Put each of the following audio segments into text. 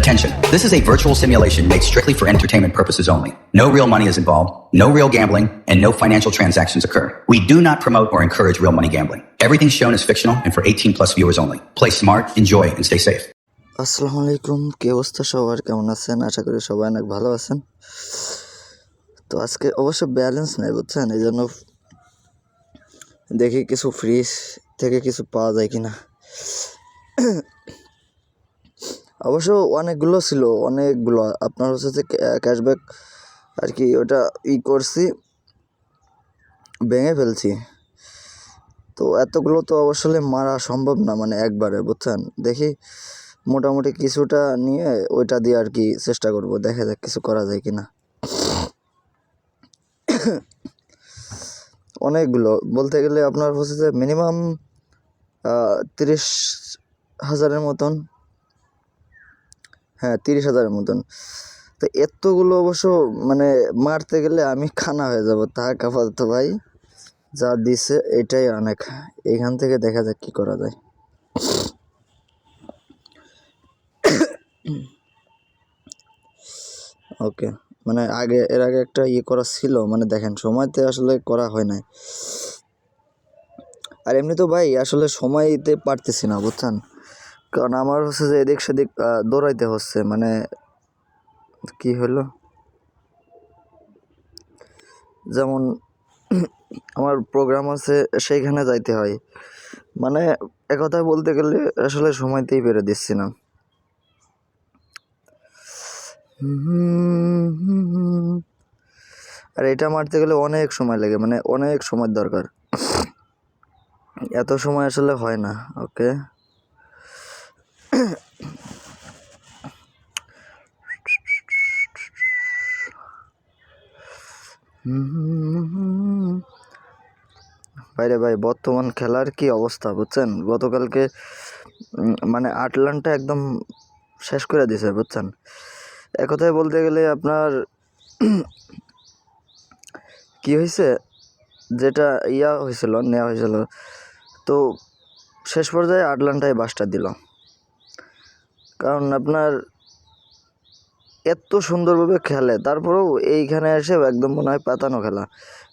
Attention. This is a virtual simulation made strictly for entertainment purposes only. No real money is involved, no real gambling, and no financial transactions occur. We do not promote or encourage real money gambling. Everything shown is fictional and for 18 plus viewers only. Play smart, enjoy, and stay safe. আসসালামু আলাইকুম কি অবস্থা সবার কেমন আছেন আশা করি সবাই অনেক ভালো আছেন তো আজকে অবশ্য ব্যালেন্স নেই বুঝছেন এই জন্য দেখি কিছু ফ্রিজ থেকে কিছু পাওয়া যায় কিনা অবশ্য অনেকগুলো ছিল, অনেকগুলো। আপনার হচ্ছে ক্যাশব্যাক আর কি ওটা ই করছি, ভেঙে ফেলছি। তো এতগুলো তো অবশ্যই মারা সম্ভব না মানে একবারে, বুঝছেন? দেখি মোটামুটি কিছুটা নিয়ে ওইটা দিয়ে আর কি চেষ্টা করব, দেখা যাক কিছু করা যায় কিনা। অনেকগুলো, বলতে গেলে আপনার হচ্ছে যে মিনিমাম তিরিশ হাজারের মতন। হ্যাঁ তিরিশ হাজারের মতন। তো এতগুলো অবশ্য মানে মারতে গেলে আমি খানা হয়ে যাব। থাক আপাতত ভাই, যা দিছে এটাই অনেক। এখান থেকে দেখা যাক কী করা যায়। ওকে মানে আগে, এর আগে একটা ইয়ে করা ছিল মানে দেখেন সময়তে আসলে করা হয় নাই। আর এমনি তো ভাই, আসলে সময়তে পারতেছি না, বুঝছেন? কারণ আমার হচ্ছে যে এদিক সেদিক দৌড়াইতে হচ্ছে মানে কি হলো যেমন আমার প্রোগ্রাম আছে, সেইখানে যাইতে হয়। মানে একথায় বলতে গেলে আসলে সময়তেই পেরে দিচ্ছি না। আর এটা মারতে গেলে অনেক সময় লাগে মানে অনেক সময় দরকার। এত সময় আসলে হয় না ওকে বাইরে ভাই, বর্তমান খেলার কি অবস্থা বুঝছেন? গতকালকে মানে আটলান্টা একদম শেষ করে দিছে বুঝছেন? একথায় বলতে গেলে আপনার কি হয়েছে যেটা ইয়া হয়েছিল নেওয়া হয়েছিল তো শেষ পর্যায়ে আটলান্টায় বাসটা দিল। কারণ আপনার এত সুন্দরভাবে খেলে, তারপরেও এইখানে এসে একদম মনে হয় পাতানো খেলা।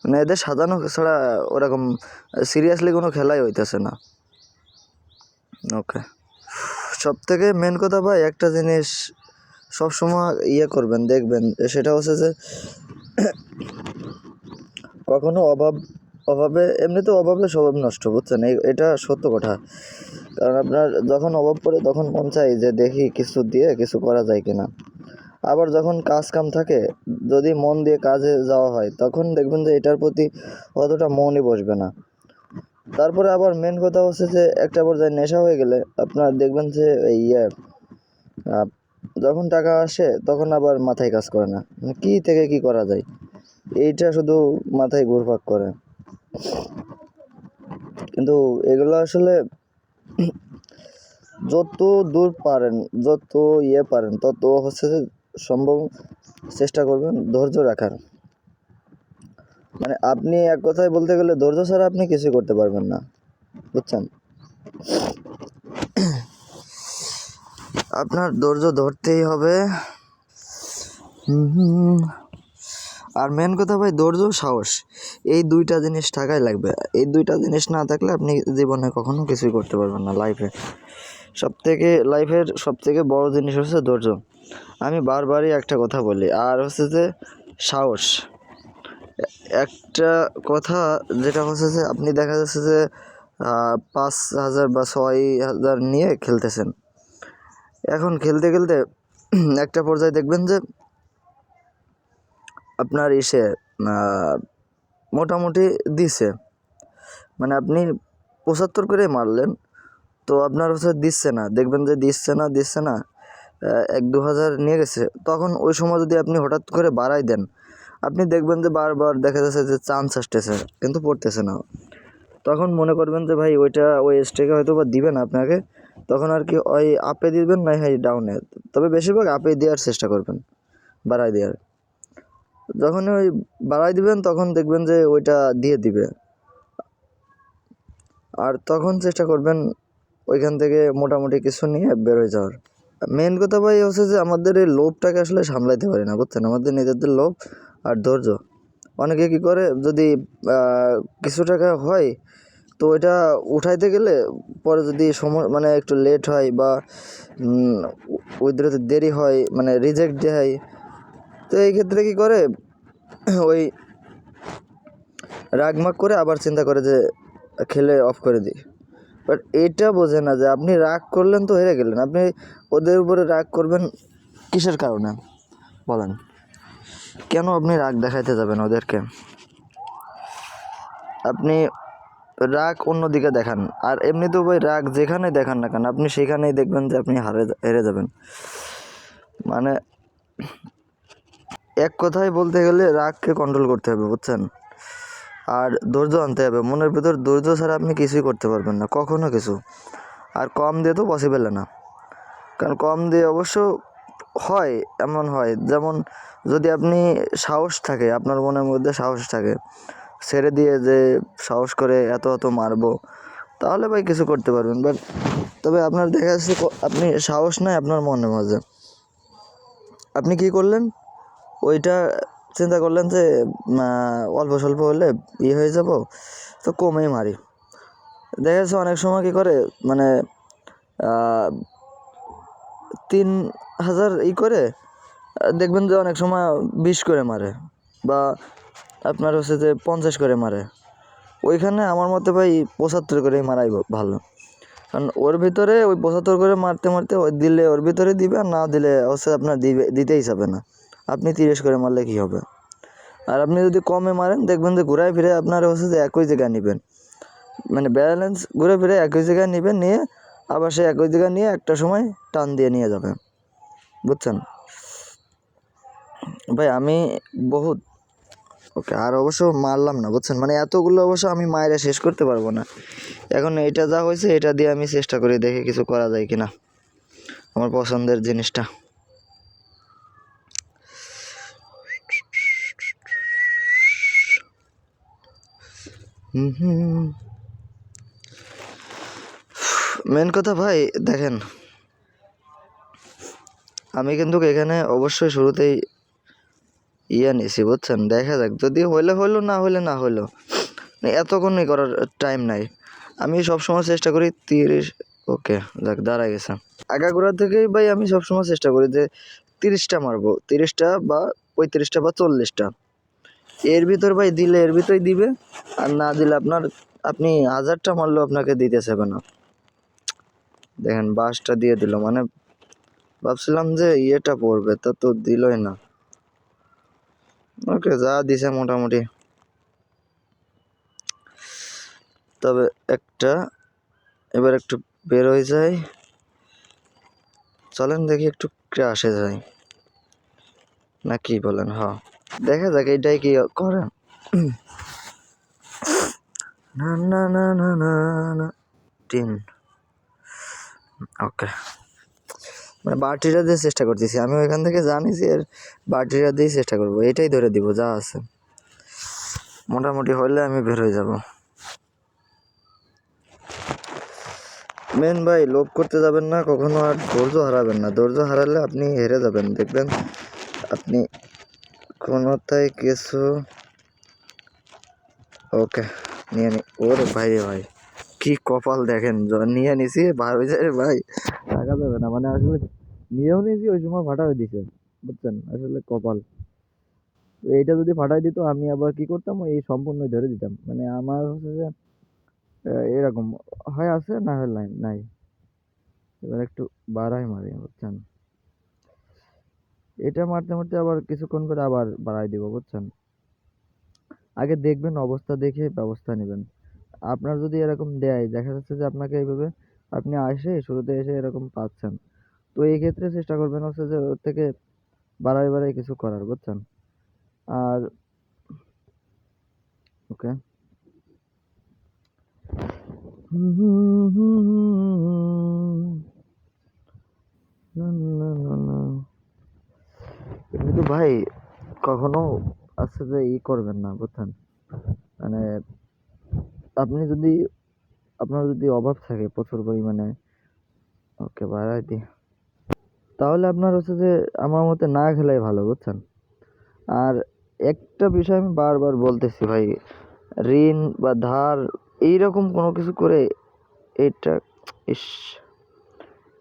মানে এদের সাজানো ছাড়া ওরকম সিরিয়াসলি কোনো খেলাই হইতেছে না। ওকে সব থেকে মেন কথা ভাই, একটা জিনিস সবসময় ইয়ে করবেন, দেখবেন, সেটা হচ্ছে যে কখনো অভাব, অভাবে, এমনিতে অভাবে স্বভাব নষ্ট, বুঝছেন? এটা সত্য কথা। কারণ আপনার যখন অভাব পড়ে তখন মন চাই যে দেখি কিছু দিয়ে কিছু করা যায় কিনা। আবার যখন কাজ কাম থাকে, যদি মন দিয়ে কাজে যাওয়া হয়, তখন দেখবেন যে এটার প্রতি অতটা মনই বসবে না। তারপরে আবার মেন কথা হচ্ছে যে একটা পর্যায়ে নেশা হয়ে গেলে আপনার দেখবেন যে এই ইয়ে যখন টাকা আসে তখন আবার মাথায় কাজ করে না। কি থেকে কি করা যায়? এইটা শুধু মাথায় ঘুরপাক করে। কিন্তু এগুলো আসলে যত দূর পারেন, যত ইয়ে পারেন, তত হচ্ছে সম্ভব চেষ্টা করবেন ধৈর্য রাখার। মানে আপনি এক কথায় বলতে গেলে ধৈর্য ছাড়া আপনি কিছুই করতে পারবেন না, বুঝছেন? আপনার ধৈর্য ধরতেই হবে। হুম। আর মেন কথা ভাই, ধৈর্য, সাহস, এই দুইটা জিনিস থাকাই লাগবে। এই দুইটা জিনিস না থাকলে আপনি জীবনে কখনো কিছুই করতে পারবেন না লাইফে সব থেকে লাইফের সব থেকে বড় জিনিস হচ্ছে ধৈর্য। আমি বারবারই একটা কথা বলি, আর হচ্ছে যে সাহস। একটা কথা যেটা হচ্ছে যে আপনি দেখা যাচ্ছে যে পাঁচ হাজার বা ছয় হাজার নিয়ে খেলতেছেন। এখন খেলতে খেলতে একটা পর্যায়ে দেখবেন যে আপনার ইসে মোটামুটি দিছে। মানে আপনি পঁচাত্তর করে মারলেন, তো আপনার হচ্ছে দিচ্ছে না। দেখবেন যে দিচ্ছে না দিচ্ছে না এক দু হাজার নিয়ে গেছে। তখন ওই সময় যদি আপনি হঠাৎ করে বাড়াই দেন, আপনি দেখবেন যে বারবার দেখা যাচ্ছে যে চান্স আসতেছে, কিন্তু পড়তেছে না। তখন মনে করবেন যে ভাই, ওইটা ওই স্টেকে হয়তো বা দিবেন আপনাকে, তখন আর কি ওই আপে দিবেন না, হয় ডাউনে তবে বেশিরভাগ আপে দেওয়ার চেষ্টা করবেন বাড়াই দেওয়ার। যখন ওই বাড়াই দিবেন, তখন দেখবেন যে ওইটা দিয়ে দিবে। আর তখন চেষ্টা করবেন ওইখান থেকে মোটামুটি কিছু নিয়ে বের হয়ে যাওয়ার। মেন কথা ভাই হচ্ছে যে আমাদের এই লোভটাকে আসলে সামলাইতে পারি না, বুঝছেন? আমাদের নিজেদের লোভ আর ধৈর্য। অনেকে কী করে, যদি কিছু টাকা হয়, তো ওইটা উঠাইতে গেলে পরে যদি সময় মানে একটু লেট হয় বা উইথড্রতে দেরি হয় মানে রিজেক্ট দেয় তো এই ক্ষেত্রে কী করে? ওই রাগমাগ করে আবার চিন্তা করে যে খেলে অফ করে দিই। বাট এটা বোঝে না যে আপনি রাগ করলেন তো হেরে গেলেন। আপনি ওদের উপরে রাগ করবেন কিসের কারণে? বলেন। কেন আপনি রাগ দেখাইতে যাবেন ওদেরকে? আপনি রাগ অন্যদিকে দেখান। আর এমনিতেও ভাই রাগ যেখানে দেখান না কেন, আপনি সেখানেই দেখবেন যে আপনি হারে হেরে যাবেন। মানে এক কথায় বলতে গেলে রাগকে কন্ট্রোল করতে হবে, বুঝছেন? আর ধৈর্য আনতে হবে। মনের ভিতর ধৈর্য ছাড়া আপনি কিছুই করতে পারবেন না, কখনো কিছু। আর কম দিয়ে তো পসিবল না। কারণ কম দিয়ে অবশ্য হয়, এমন হয়। যেমন যদি আপনি সাহস থাকে, আপনার মনের মধ্যে সাহস থাকে, ছেড়ে দিয়ে যে সাহস করে এত এত মারবো, তাহলে ভাই কিছু করতে পারবেন। বাট তবে আপনার দেখা যাচ্ছে আপনি সাহস নাই আপনার মনের মাঝে। আপনি কি করলেন? ওইটা চিন্তা করলেন যে অল্প স্বল্প হলে ইয়ে হয়ে যাব, তো কমেই মারি। দেখা যাচ্ছে অনেক সময় কী করে মানে তিন হাজার ই করে দেখবেন যে অনেক সময় বিশ করে মারে, বা আপনার হচ্ছে যে পঞ্চাশ করে মারে। ওইখানে আমার মতে ভাই পঁচাত্তর করেই মারাই ভালো। কারণ ওর ভিতরে ওই পঁচাত্তর করে মারতে মারতে দিলে ওর ভিতরে দিবে, আর না দিলে হচ্ছে আপনার দিবে দিতেই যাবে না। আপনি তিরিশ করে মারলে কী হবে? আর আপনি যদি কমে মারেন, দেখবেন যে ঘুরায় ফিরে আপনার হচ্ছে যে একই জায়গায় নেবেন। মানে ব্যালেন্স ঘুরে ফিরে একই জায়গায় নেবেন, নিয়ে আবার সে একই জায়গায় নিয়ে একটা সময় টান দিয়ে নিয়ে যাবে বুঝছেন? ভাই, আমি বহুত ওকে, আর অবশ্য মারলাম না, বুঝছেন? মানে এতগুলো অবশ্য আমি মায়েরা শেষ করতে পারব না। এখন এটা যা হয়েছে, এটা দিয়ে আমি চেষ্টা করি দেখে কিছু করা যায় কিনা। আমার পছন্দের জিনিসটা। মেন কথা ভাই, দেখেন, আমি কিন্তু এখানে অবশ্যই শুরুতেই ইয়ে নিছি বুঝছেন? দেখা যাক, যদি হইলে হইল, না হইলে না হইল। মানে এতক্ষণই করার টাইম নাই। আমি সবসময় চেষ্টা করি তিরিশ, ওকে, যাক, দাঁড়ায় গেছে। আগাগোড়া থেকেই ভাই, আমি সবসময় চেষ্টা করি যে তিরিশটা মারবো, তিরিশটা বা পঁয়ত্রিশটা বা চল্লিশটা। এর ভিতর ভাই দিলে এর ভিতরেই দিবে, আর না দিলে আপনার, আপনি হাজারটা মারলেও আপনাকে দিতে চাবে না দেখেন, বাসটা দিয়ে দিল মানে ভাবছিলাম যে ইয়েটা পড়বে, তা তো দিলই না। ওকে, যা দিছে মোটামুটি। তবে একটা, এবার একটু বের হয়ে যায় চলেন দেখি একটু ক্রাশে যাই। না কি বলেন, হ। দেখা যাক এটাই কি করে না না না না না না। ওকে। মানে বাটিটা দিয়ে চেষ্টা করতেছি। আমি ওইখান থেকে জানি যে এর বাটিটা দিয়ে চেষ্টা করব। এটাই ধরে দিব, যা আছে। মোটামুটি হলে আমি বের হয়ে যাব। মেন ভাই, লোভ করতে যাবেন না, কখনো আর ধৈর্য হারাবেন না। ধৈর্য হারালে আপনি হেরে যাবেন। দেখবেন আপনি কোনোটাই কিছু ওকে, নিয়ে নি। ওরে ভাই ভাই, কি কপাল দেখেন নিয়ে নিছি, বার হয়ে যায় ভাই। টাকা যাবে না মানে আসলে নিয়েও নিয়েছি ওই সময় ফাটা হয়ে দিছে, বুঝছেন? আসলে কপাল। এইটা যদি ফাটাই দিত, আমি আবার কি করতাম? এই সম্পূর্ণ ধরে দিতাম। মানে আমার হচ্ছে যে এরকম হয় আছে না হয় নাই। এবার একটু বাড়াই মারি, বুঝছেন? এটা মারতে মারতে আবার কিছুক্ষণ করে আবার বাড়াই দিব বুঝছেন আগে দেখবেন অবস্থা দেখে ব্যবস্থা নেবেন আপনার যদি এরকম দেয় দেখা যাচ্ছে যে আপনাকে এইভাবে আপনি আসে শুরুতে এসে এরকম পাচ্ছেন তো এই ক্ষেত্রে চেষ্টা করবেন হচ্ছে যে ওর থেকে বাড়াই বাড়াই কিছু করার বুঝছেন আর ওকে হুম হুম হুম হুম না না না না কিন্তু ভাই, কখনো যে ই করবেন না, বুঝছেন? মানে আপনি যদি, আপনার যদি অভাব থাকে প্রচুর পরিমাণে, ওকে, বাড়াই দি তাহলে আপনার হচ্ছে যে, আমার মতে না খেলাই ভালো, বুঝছেন? আর একটা বিষয় আমি বারবার বলতেছি ভাই, ঋণ বা ধার, এইরকম কোনো কিছু করে এটা, ইস,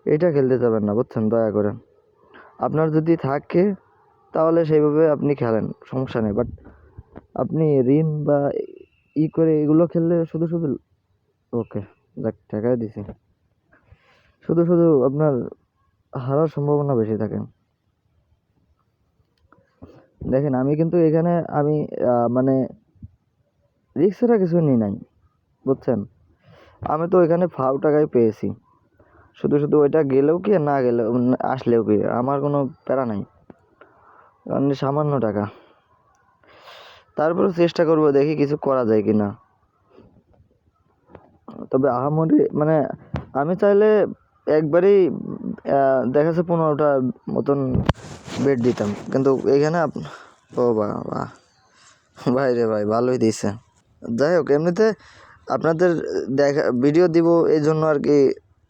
এটা খেলতে যাবেন না, বুঝছেন? দয়া করে। আপনার যদি থাকে তাহলে সেইভাবে আপনি খেলেন, সমস্যা নেই। বাট আপনি ঋণ বা ই করে এগুলো খেললে শুধু শুধু ওকে যাক, টাকাই দিছি। শুধু শুধু আপনার হারার সম্ভাবনা বেশি থাকে। দেখেন, আমি কিন্তু এখানে আমি মানে রিক্স ছাড়া কিছু নিই নাই, বুঝছেন? আমি তো এখানে ফাউ টাকায় পেয়েছি। শুধু শুধু ওইটা গেলেও কি না গেলেও আসলেও কি, আমার কোনো প্যারা নাই। কারণ সামান্য টাকা। তারপরে চেষ্টা করব দেখি কিছু করা যায় কি না তবে আহামরি মানে আমি চাইলে একবারেই দেখা যাচ্ছে পনেরোটা মতন বেড দিতাম। কিন্তু এখানে ও বাবা, ভাই রে ভাই, ভালোই দিছে। যাই হোক, এমনিতে আপনাদের দেখা ভিডিও দিব এই জন্য আর কি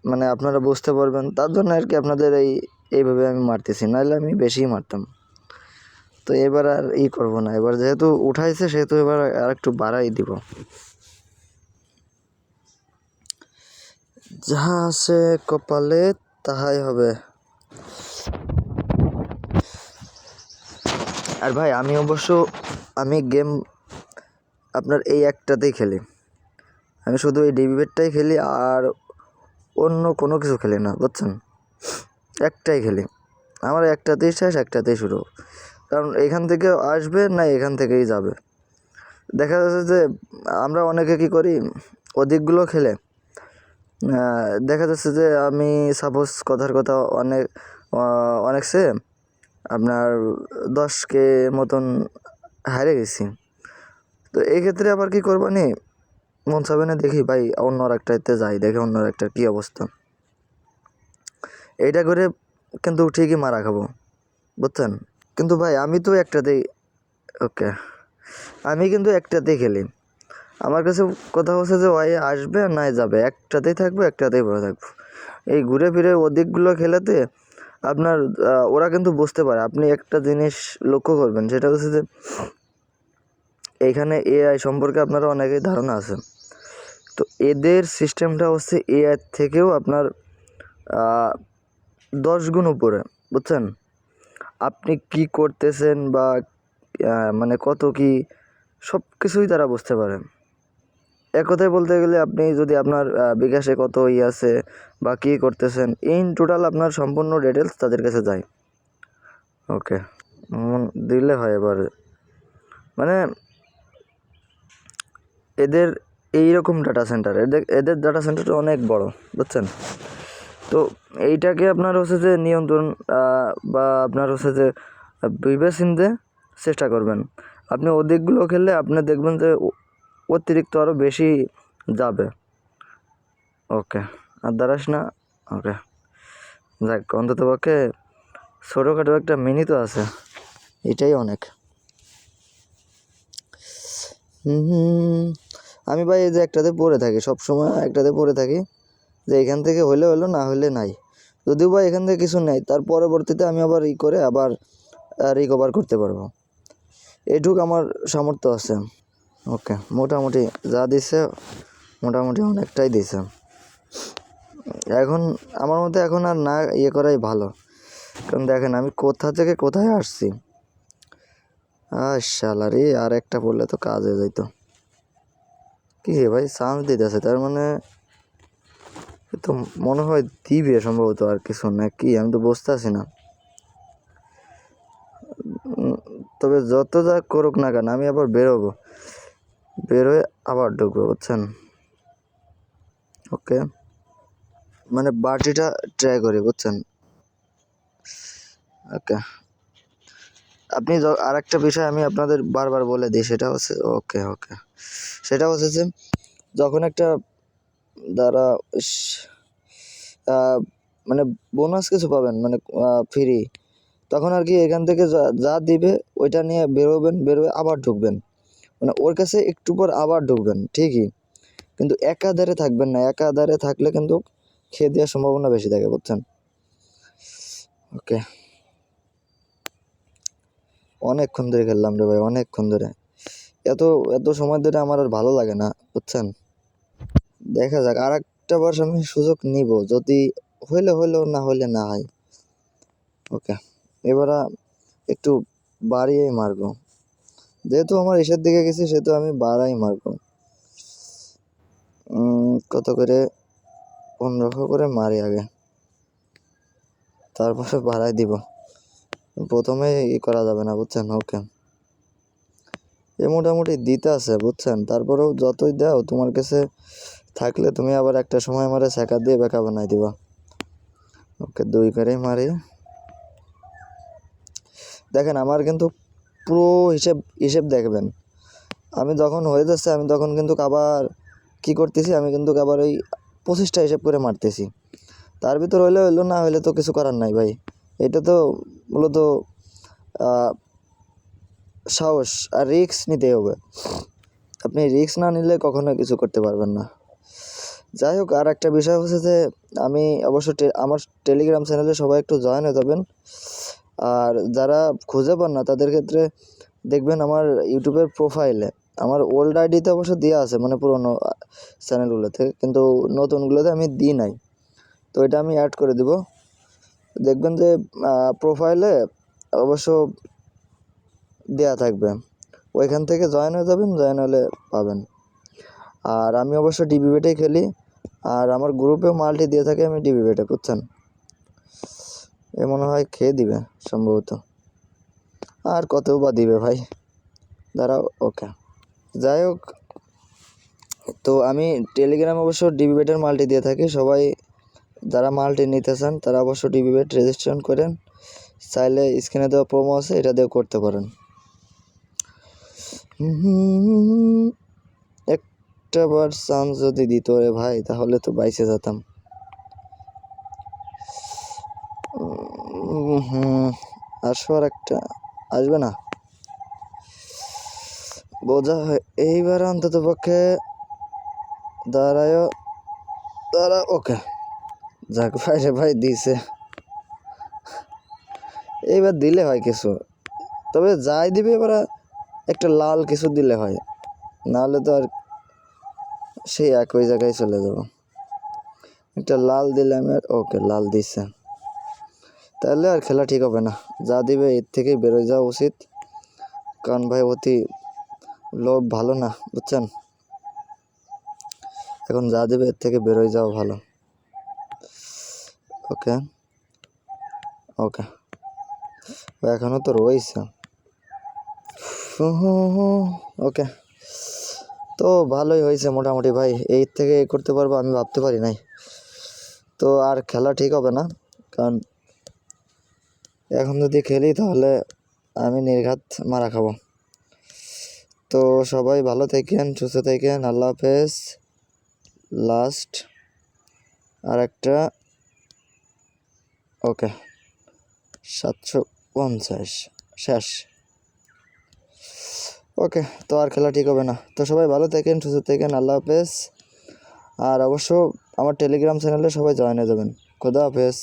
মানে আপনারা বুঝতে পারবেন। তার জন্য আর কি আপনাদের এই, এইভাবে আমি মারতেছি। নাহলে আমি বেশিই মারতাম। তো এবার আর ই করব না। এবার যেহেতু উঠাইছে, সেহেতু এবার আর একটু বাড়াই দিব। যাহা আছে কপালে, তাহাই হবে। আর ভাই, আমি অবশ্য, আমি গেম আপনার এই একটাতেই খেলি। আমি শুধু এই ডিবিবেটটাই খেলি, আর অন্য কোনো কিছু খেলি না, বুঝছেন? একটাই খেলি। আমার একটাতেই শেষ, একটাতেই শুরু। কারণ এখান থেকে আসবে না এখান থেকেই যাবে। দেখা যাচ্ছে যে আমরা অনেকে কী করি অধিকগুলো খেলে। দেখা যাচ্ছে যে আমি সাপোজ কথার কথা অনেক অনেক সে আপনার দশ কে মতন হারে গেছি। তো এই ক্ষেত্রে আবার কি করব নি? মন চাবে না দেখি, ভাই অন্য একটাতে যাই, দেখি অন্য একটার কী অবস্থা। এইটা করে কিন্তু ঠিকই মারা খাব, বুঝছেন? কিন্তু ভাই, আমি তো একটাতেই ওকে। আমি কিন্তু একটাতেই খেলি। আমার কাছে কথা হচ্ছে যে ওই আসবে আর নাই যাবে? একটাতেই থাকব, একটাতেই পড়ে থাকব। এই ঘুরে ফিরে ওদিকগুলো খেলাতে আপনার ওরা কিন্তু বুঝতে পারে। আপনি একটা জিনিস লক্ষ্য করবেন, সেটা হচ্ছে যে এইখানে এআই সম্পর্কে আপনারা অনেকেই ধারণা আছে। তো এদের সিস্টেমটা হচ্ছে এআই থেকেও আপনার দশ গুণ উপরে, বুঝছেন? আপনি কি করতেছেন বা মানে কত কি, সব কিছুই তারা বুঝতে পারে এক কথায় বলতে গেলে আপনি যদি আপনার বিকাশে কত ই আছে বা কী করতেছেন ইন টোটাল আপনার সম্পূর্ণ ডিটেলস তাদের কাছে যায়। ওকে দিলে হয় এবার। মানে এদের এই রকম ডাটা সেন্টার এদের এদের ডাটা সেন্টারটা অনেক বড়, বুঝছেন? তো এইটাকে আপনার হচ্ছে যে নিয়ন্ত্রণ বা আপনার হচ্ছে যে বিবেচিন্তে চেষ্টা করবেন। আপনি ওদিকগুলো খেললে আপনি দেখবেন যে অতিরিক্ত আরও বেশি যাবে। ওকে, আর দাঁড়াস না। ওকে, যাক, অন্তত পক্ষে ছোটোখাটো একটা মিনি তো আছে। এটাই অনেক। আমি ভাই এই যে একটাতে পড়ে থাকি সব সময় একটাতে পড়ে থাকি। যে এখান থেকে হলে হলো, না হলে নাই। যদিও বা এখান থেকে কিছু নেই, তার পরবর্তীতে আমি আবার ই করে আবার রিকভার করতে পারব। এটুক আমার সামর্থ্য আছে। ওকে, মোটামুটি যা দিছে, মোটামুটি অনেকটাই দিছে। এখন, আমার মতে এখন আর না ইয়ে করাই ভালো। কারণ দেখেন, আমি কোথা থেকে কোথায় আসছি? শালারি আর একটা পড়লে তো কাজ হয়ে যাইতো। কি রে ভাই চান্স দিতেছে, তার মানে তো মনে হয় দিবে সম্ভবত আর কিছু না কি আমি তো বুঝতে আছি না। তবে যত যা করুক না কেন, আমি আবার বেরোবো। বেরোয় আবার ঢুকবো, বুঝছেন? ওকে? মানে বাটিটা ট্রাই করি, বুঝছেন? ওকে। আপনি আর একটা বিষয় আমি আপনাদের বারবার বলে দিই, সেটা হচ্ছে, ওকে ওকে। সেটা হচ্ছে যে, যখন একটা দ্বারা মানে বোনাস কিছু পাবেন মানে ফ্রি তখন আর কি এখান থেকে যা যা দিবে ওইটা নিয়ে বেরোবেন, বেরোয় আবার ঢুকবেন। মানে ওর কাছে একটু পর আবার ঢুকবেন, ঠিকই। কিন্তু একাধারে থাকবেন না, একাধারে থাকলে কিন্তু খেয়ে দেওয়ার সম্ভাবনা বেশি থাকে, বুঝছেন? ওকে। অনেকক্ষণ ধরে খেললাম রে ভাই, অনেকক্ষণ ধরে। এত এত সময় ধরে আমার আর ভালো লাগে না, বুঝছেন? দেখা যাক আর একটা বার আমি সুযোগ নিব, যদি হইলে হইলেও না হইলে না হয়। ওকে এবার একটু বাড়িয়েই মারবো। যেহেতু আমার এসের দিকে গেছি, সেহেতু আমি বাড়াই মারবো। কত করে? পনেরোশো করে মারি আগে। তারপরে বাড়াই দিব। প্রথমে ই করা যাবে না, বুঝছেন? ওকে এ মোটামুটি দিতে আছে, বুঝছেন? তারপরেও যতই দাও, তোমার কাছে থাকলে তুমি আবার একটা সময় মারে শেখা দিয়ে বেকা বানাই দিবা। ওকে, দুই করেই মারি। দেখেন, আমার কিন্তু পুরো হিসেব হিসেব দেখবেন। আমি যখন হয়ে যাচ্ছে, আমি তখন কিন্তু আবার কি করতেছি, আমি কিন্তু আবার ওই পঁচিশটা হিসেব করে মারতেছি। তার ভিতর হইলে, হইল, না হইলে তো কিছু করার নাই ভাই। এটা তো মূলত সাহস আর রিস্ক নিতে হবে। আপনি রিস্ক না নিলে কখনো কিছু করতে পারবেন না। যাই হোক, আর একটা বিষয় হচ্ছে যে, আমি অবশ্য আমার টেলিগ্রাম চ্যানেলে সবাই একটু জয়েন হয়ে যাবেন। আর যারা খুঁজে পান না, তাদের ক্ষেত্রে দেখবেন আমার ইউটিউবের প্রোফাইলে আমার ওল্ড আইডিতে অবশ্য দেওয়া আছে মানে পুরোনো চ্যানেলগুলোতে কিন্তু নতুনগুলোতে আমি দিই নাই। তো এটা আমি অ্যাড করে দেব। দেখবেন যে প্রোফাইলে অবশ্য দেয়া থাকবে। ওইখান থেকে জয়েন হয়ে যাবেন জয়েন হলে পাবেন। আর আমি অবশ্য ডিবি বেটেই খেলি। আর আমার গ্রুপেও মালটি দিয়ে থাকে, আমি ডিবি বেটে, বুঝছেন? এ মনে হয় খেয়ে দিবে, সম্ভবত। আর কত বা দিবে ভাই? দাঁড়াও, ওকে। যাই হোক, তো আমি টেলিগ্রাম অবশ্য ডিবি বেটের মালটি দিয়ে থাকি। সবাই যারা মালটি নিতে চান তারা অবশ্য ডিবি বেট রেজিস্ট্রেশন করেন। চাইলে স্ক্রিনে দেওয়া প্রোমো আছে, এটা দিয়েও করতে পারেন। একটা বার চান্স যদি দিত রে ভাই, তাহলে তো বাইসে যেতাম। হুম আসো আর একটা, আসবে না? বোঝা হয়, এইবার অন্তত পক্ষে দাঁড়ায় দাঁড়া, ওকে। যাক ভাই রে ভাই, দিছে। এইবার দিলে হয় কিছু। তবে যাই দিবে, এবার একটা লাল কিছু দিলে হয়। নাহলে তো আর সেই একই জায়গায় চলে যাব। একটা লাল দিলে আমি আর ওকে, লাল দিছে তাহলে আর খেলা ঠিক হবে না। যা দিবে এর থেকেই বেরোয় যাওয়া উচিত। কারণ ভাই অতি লোভ ভালো না, বুঝছেন? এখন যা দেবে এর থেকে বেরোয় যাওয়া ভালো। ওকে? ওকে। এখনও তো রয়েছে। ওকে। তো ভালোই হয়েছে মোটামুটি ভাই। এই থেকে এ করতে পারব আমি ভাবতে পারি নাই। তো আর খেলা ঠিক হবে না, কারণ এখন যদি খেলি তাহলে আমি নির্ঘাত মারা খাব। তো সবাই ভালো থাকেন, সুস্থ থাকেন, আল্লাহ হাফেজ। লাস্ট আর একটা, ওকে, সাতশো পঞ্চাশ, শেষ। ওকে, তো আর খেলা ঠিক হবে না। তো সবাই ভালো থাকেন, সুস্থ থাকেন, আল্লাহ হাফেজ। আর অবশ্য আমার টেলিগ্রাম চ্যানেলে সবাই জয়েন হয়ে যাবেন। খোদা হাফেজ।